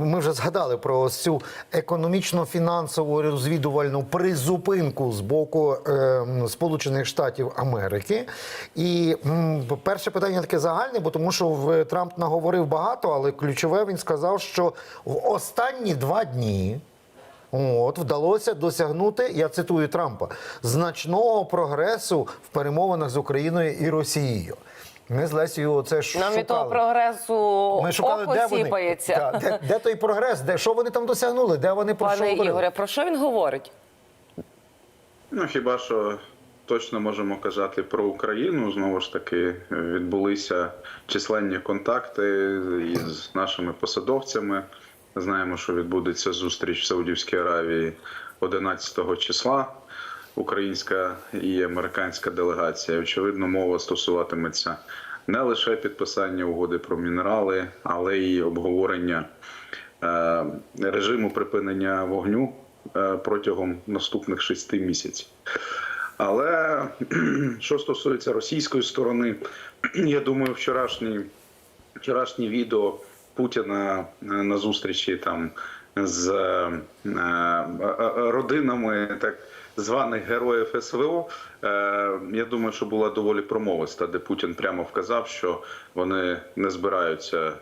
Ми вже згадали про цю економічно-фінансову розвідувальну призупинку з боку е, Сполучених Штатів Америки. І м, перше питання таке загальне, бо тому що в Трамп наговорив багато, але ключове він сказав, що в останні два дні. От вдалося досягнути, я цитую Трампа, значного прогресу в перемовинах з Україною і Росією. Ми з Лесією це ж Нам від того шукали. прогресу Ми шукали, око де вони сіпається. Та, де, де той прогрес, де що вони там досягнули, де вони про що Пане говорили? Ігоре, про що він говорить? Ну хіба що точно можемо казати про Україну? Знову ж таки, відбулися численні контакти із нашими посадовцями. Знаємо, що відбудеться зустріч в Саудівській Аравії 11 числа. Українська і американська делегація. Очевидно, мова стосуватиметься не лише підписання угоди про мінерали, але й обговорення е, режиму припинення вогню е, протягом наступних шести місяців. Але що стосується російської сторони, я думаю, вчорашні, вчорашнє відео Путіна е, на зустрічі там з родинами так званих героїв СВО, е, я думаю, що була доволі промовиста, де Путін прямо вказав, що вони не збираються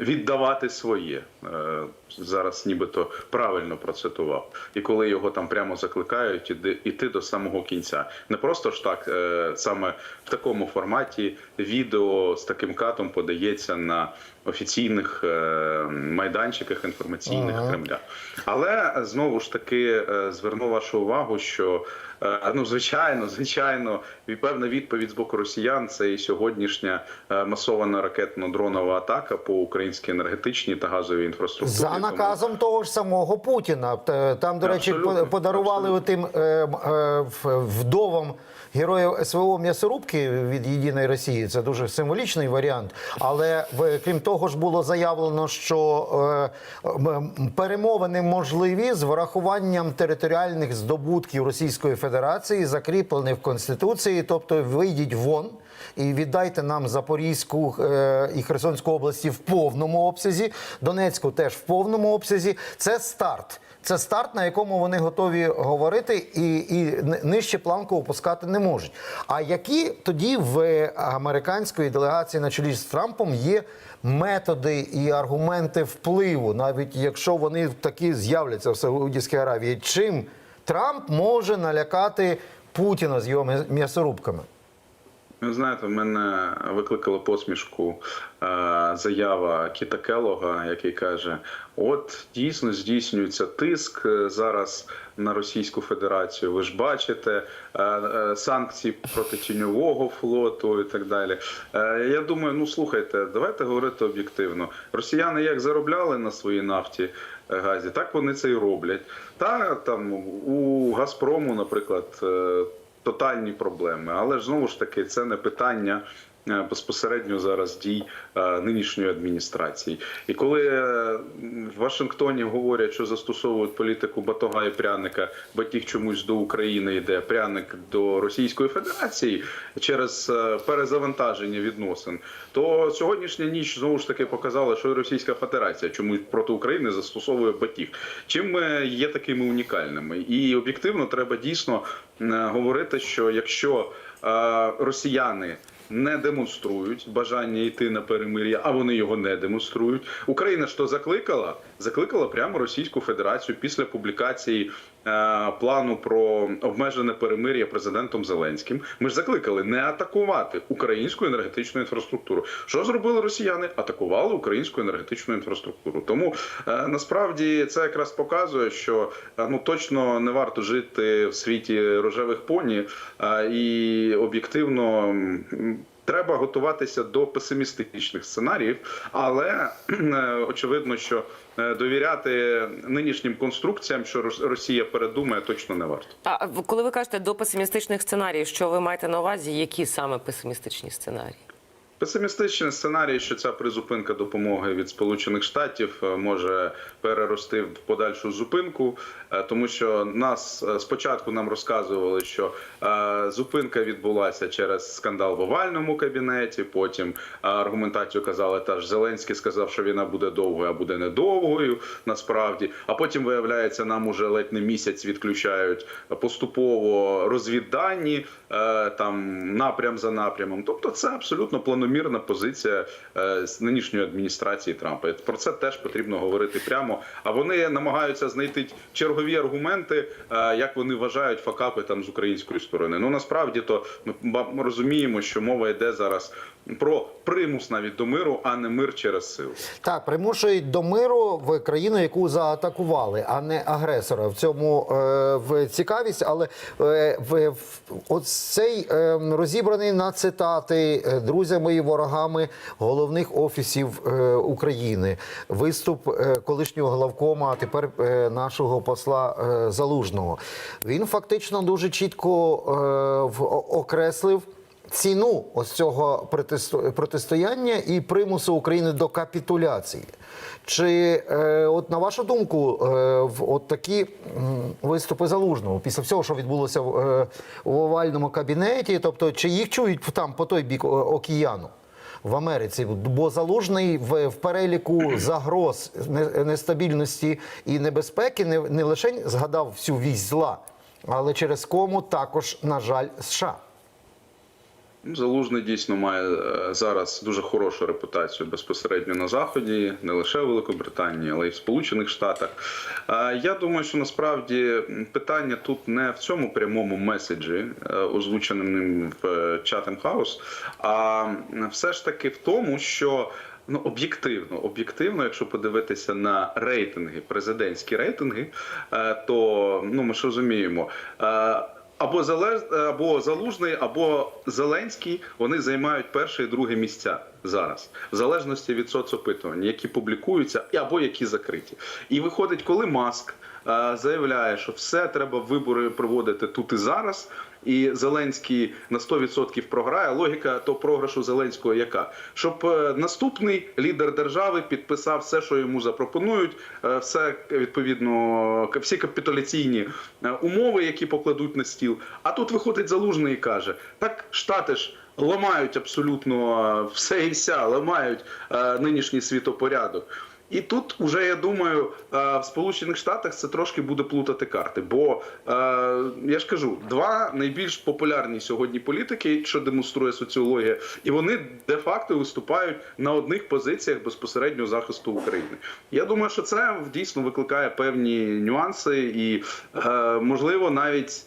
віддавати своє. Е, Зараз нібито правильно процитував. І коли його там прямо закликають іди, іти до самого кінця. Не просто ж так, е, саме в такому форматі відео з таким катом подається на офіційних е, майданчиках інформаційних Ага. Кремля. Але е, знову ж таки е, зверну вашу увагу, що е, ну звичайно, звичайно, і певна відповідь з боку росіян це і сьогоднішня е, масована ракетно-дронова атака по українській енергетичній та газовій інфраструктурі. За Тому- наказом того ж самого Путіна. Там, до речі, Абсолютно, по- подарували тим е, е, вдовам героїв СВО м'ясорубки від Єдиної Росії. Це дуже символічний варіант. Але крім того ж було заявлено, що е, перемовини можливі з врахуванням територіальних здобутків Російської Федерації, закріплених в Конституції, тобто вийдіть вон. І віддайте нам Запорізьку е, і Херсонську області в повному обсязі, Донецьку теж в повному обсязі. Це старт. Це старт, на якому вони готові говорити, і, і нижче планку опускати не можуть. А які тоді в американської делегації на чолі з Трампом є методи і аргументи впливу, навіть якщо вони такі з'являться в Саудівській Аравії? Чим Трамп може налякати Путіна з його м'ясорубками? Ви знаєте, в мене викликала посмішку е, заява Кіта Келога, який каже: от дійсно здійснюється тиск е, зараз на Російську Федерацію. Ви ж бачите е, санкції проти тіньового флоту і так далі. Я думаю, ну слухайте, давайте говорити об'єктивно. Росіяни як заробляли на своїй нафті. Газі, так вони це і роблять. Та там у Газпрому, наприклад, е, тотальні проблеми. Але ж знову ж таки, це не питання. Е, Безпосередньо зараз дій е, нинішньої адміністрації, і коли е, в Вашингтоні говорять, що застосовують політику батога і пряника, батіг чомусь до України йде, пряник до Російської Федерації через перезавантаження відносин, то сьогоднішня ніч знову ж таки показала, що Російська Федерація чомусь проти України застосовує батіг. Чим є такими унікальними, і об'єктивно треба дійсно говорити, що якщо росіяни не демонструють бажання йти на перемир'я, а вони його не демонструють. Україна то закликала, закликала прямо Російську Федерацію після публікації плану про обмежене перемир'я президентом Зеленським. Ми ж закликали не атакувати українську енергетичну інфраструктуру. Що зробили росіяни? Атакували українську енергетичну інфраструктуру. Тому е, насправді це якраз показує, що е, ну точно не варто жити в світі рожевих поні, е, і об'єктивно. Треба готуватися до песимістичних сценаріїв, але е, очевидно, що е, довіряти нинішнім конструкціям, що Рос- Росія передумає, точно не варто. А коли ви кажете до песимістичних сценаріїв, що ви маєте на увазі, які саме песимістичні сценарії? Песимістичний сценарій, що ця призупинка допомоги від Сполучених Штатів е, може перерости в подальшу зупинку, е, тому що нас е, спочатку нам розказували, що зупинка відбулася через скандал в овальному кабінеті. Потім аргументацію казали, та ж Зеленський сказав, що війна буде довгою, а буде недовгою. Насправді, а потім виявляється, нам уже ледь не місяць відключають поступово розвіддані там напрям за напрямом. Тобто, це абсолютно планомірна позиція е, нинішньої адміністрації Трампа. Про це теж потрібно говорити прямо. А вони намагаються знайти чергові аргументи, е, як вони вважають факапи там з української сторони. Ну насправді то ми розуміємо, що мова йде зараз про примус навіть до миру, а не мир через силу. Так, примушують до миру в країну, яку заатакували, а не агресора. В цьому е, в цікавість, але в, в от цей е, розібраний на цитати друзями ворогами головних офісів е, України. Виступ е, колишнього главкома, а тепер е, нашого посла Залужного. Він фактично дуже чітко окреслив ціну ось цього протистояння і примусу України до капітуляції. Чи е, от на вашу думку, е, в от такі виступи залужного після всього, що відбулося в, е, в овальному кабінеті, тобто чи їх чують там по той бік океану? В Америці, бо залужний в, в переліку загроз нестабільності і небезпеки не, не лише згадав всю вісь зла, але через кому також, на жаль, США. Залужний дійсно має е, зараз дуже хорошу репутацію безпосередньо на заході, не лише в Великобританії, але й в Сполучених Штатах. Е, Я думаю, що насправді питання тут не в цьому прямому меседжі, е, озвученому ним в Chatham House, а все ж таки в тому, що. Ну, об'єктивно, об'єктивно, якщо подивитися на рейтинги, президентські рейтинги, то ну ми ж розуміємо. Або Залеж... або Залужний, або Зеленський вони займають перше і друге місця зараз, в залежності від соцопитувань, які публікуються або які закриті. І виходить, коли Маск е, заявляє, що все треба вибори проводити тут і зараз. І Зеленський на 100% програє. Логіка то програшу Зеленського яка? Щоб е, наступний лідер держави підписав все, що йому запропонують, е, все відповідно к- всі капітуляційні е, умови, які покладуть на стіл. А тут виходить залужний і каже: так штати ж. Ламають абсолютно е, все і вся, ламають е, нинішній світопорядок. І тут уже я думаю, е, в Сполучених Штатах це трошки буде плутати карти. Бо е, я ж кажу, два найбільш популярні сьогодні політики, що демонструє соціологія, і вони де-факто виступають на одних позиціях безпосередньо захисту України. Я думаю, що це дійсно викликає певні нюанси, і е, можливо навіть.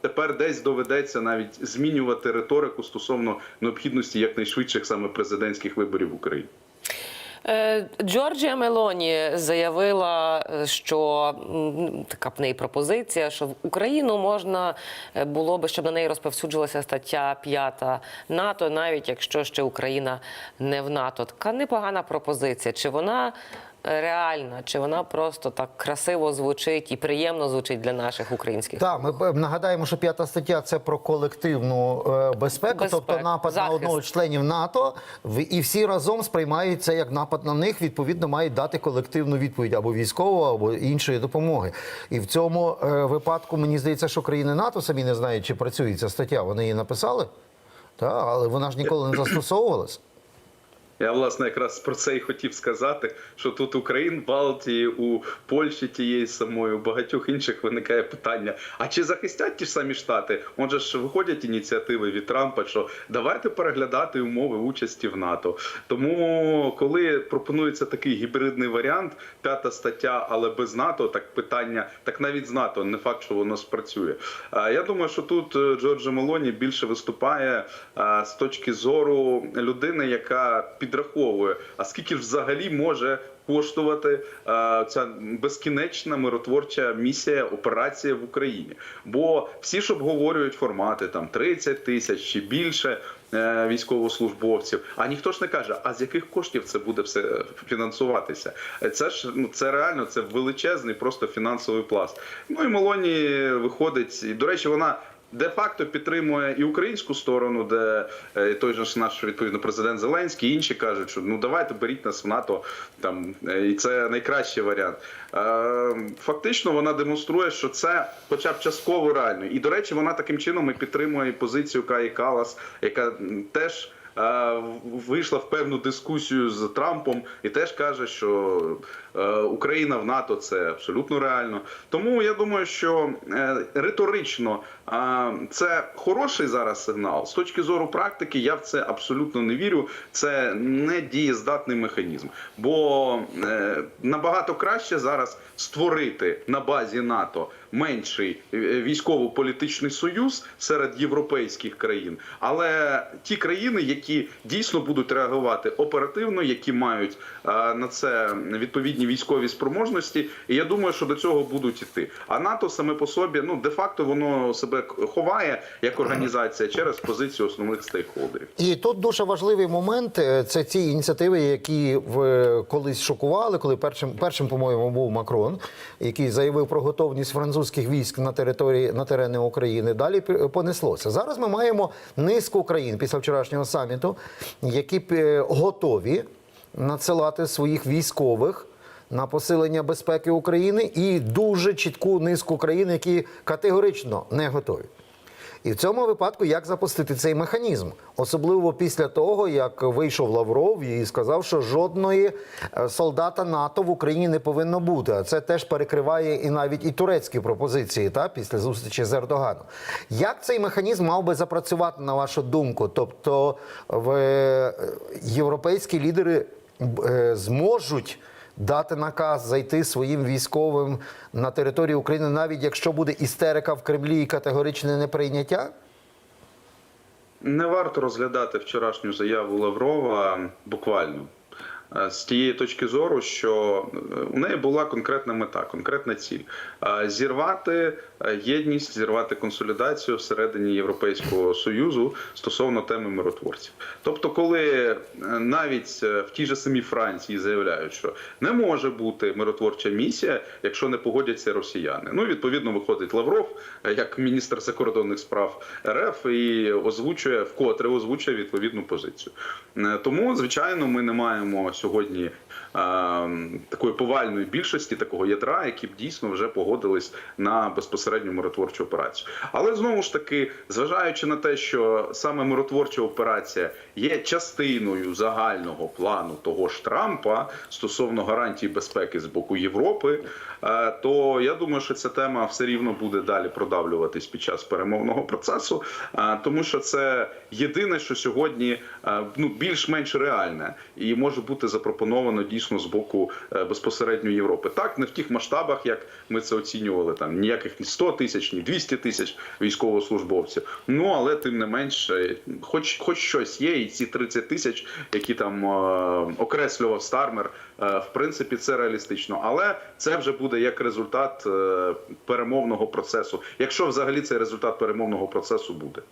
Тепер десь доведеться навіть змінювати риторику стосовно необхідності якнайшвидших саме президентських виборів в Україні. Е, Джорджія Мелоні заявила, е, що така в неї пропозиція, що в Україну можна е, було би, щоб на неї розповсюджилася стаття 5 НАТО, навіть якщо ще Україна не в НАТО. Така непогана пропозиція. Чи вона реальна, чи вона просто так красиво звучить і приємно звучить для наших українських? Так, ми нагадаємо, що п'ята стаття це про колективну е, безпеку, Безпеку, тобто напад захист. на одного з членів НАТО, і всі разом сприймають це як напад на них. Відповідно, мають дати колективну відповідь або військову, або іншої допомоги. І в цьому е, випадку мені здається, що країни НАТО самі не знають, чи працює ця стаття. Вони її написали, та, але вона ж ніколи не застосовувалась. Я власне якраз про це і хотів сказати, що тут у країн Балтії, у Польщі тієї самої, у багатьох інших виникає питання: а чи захистять ті ж самі штати? Отже ж виходять ініціативи від Трампа, що давайте переглядати умови участі в НАТО. Тому, коли пропонується такий гібридний варіант, п'ята стаття, але без НАТО, так питання, так навіть з НАТО, не факт, що воно спрацює. Я думаю, що тут е, Джорджо Мелоні більше виступає з точки зору людини, яка підраховує, а скільки ж взагалі може коштувати а, ця безкінечна миротворча місія операція в Україні. Бо всі ж обговорюють формати там 30 тисяч чи більше е, військовослужбовців. А ніхто ж не каже, а з яких коштів це буде все е, фінансуватися. Е, Це ж ну це реально це величезний просто фінансовий пласт. Ну і Мелоні виходить, і до речі, вона де-факто підтримує і українську сторону, де е, той же наш відповідно президент Зеленський, і інші кажуть, що ну давайте беріть нас в НАТО, там е, і це найкращий варіант. Е, Фактично вона демонструє, що це, хоча б частково реально. І до речі, вона таким чином і підтримує позицію Каї Калас, яка теж. Вийшла в певну дискусію з Трампом і теж каже, що Україна в НАТО це абсолютно реально. Тому я думаю, що е, риторично е, це хороший зараз сигнал. З точки зору практики, я в це абсолютно не вірю. Це не дієздатний механізм. Бо е, набагато краще зараз створити на базі НАТО менший е, військово-політичний союз серед європейських країн, але ті країни, які дійсно будуть реагувати оперативно, які мають е, на це відповідні військові спроможності, і я думаю, що до цього будуть іти. А НАТО саме по собі, ну де-факто воно себе ховає як організація через позицію основних стейкхолдерів. І тут дуже важливий момент е, це ці ініціативи, які в колись шокували, коли першим, першим по-моєму, був Макрон, який заявив про готовність французьких військ на території на терени України. Далі понеслося. Зараз ми маємо низку країн після вчорашнього саміту, які е, готові надсилати своїх військових. На посилення безпеки України і дуже чітку низку країн, які категорично не готові. І в цьому випадку як запустити цей механізм, особливо після того, як вийшов Лавров і сказав, що жодної е, солдата НАТО в Україні не повинно бути. А це теж перекриває і навіть і турецькі пропозиції, та після зустрічі з Ердоганом. Як цей механізм мав би запрацювати на вашу думку? Тобто, в е, європейські лідери е, зможуть дати наказ зайти своїм військовим на територію України, навіть якщо буде істерика в Кремлі і категоричне неприйняття? Не варто розглядати вчорашню заяву Лаврова буквально. Е, З тієї точки зору, що е, у неї була конкретна мета, конкретна ціль Е, зірвати єдність, зірвати консолідацію всередині Європейського союзу стосовно теми миротворців. Тобто, коли навіть в тій же самій Франції заявляють, що не може бути миротворча місія, якщо не погодяться росіяни. Ну відповідно виходить Лавров як міністр закордонних справ РФ і озвучує вкотре озвучує відповідну позицію. Тому, звичайно, ми не маємо сьогодні такої повальної більшості, такого ядра, які б дійсно вже погодились на безпосередню миротворчу операцію. Але знову ж таки, зважаючи на те, що саме миротворча операція є частиною загального плану того ж Трампа стосовно гарантій безпеки з боку Європи, е, то я думаю, що ця тема все рівно буде далі продавлюватись під час перемовного процесу, е, тому що це єдине, що сьогодні е, ну більш-менш реальне і може бути запропоновано дійсно з боку е, безпосередньо Європи. Так, не в тих масштабах, як ми це оцінювали, там ніяких ні 100 тисяч, ні 200 тисяч військовослужбовців. Ну але тим не менш, е, хоч хоч щось є, і ці 30 тисяч, які там е, окреслював Стармер, е, в принципі, це реалістично. Але це вже буде як результат перемовного процесу, якщо взагалі цей результат перемовного процесу буде.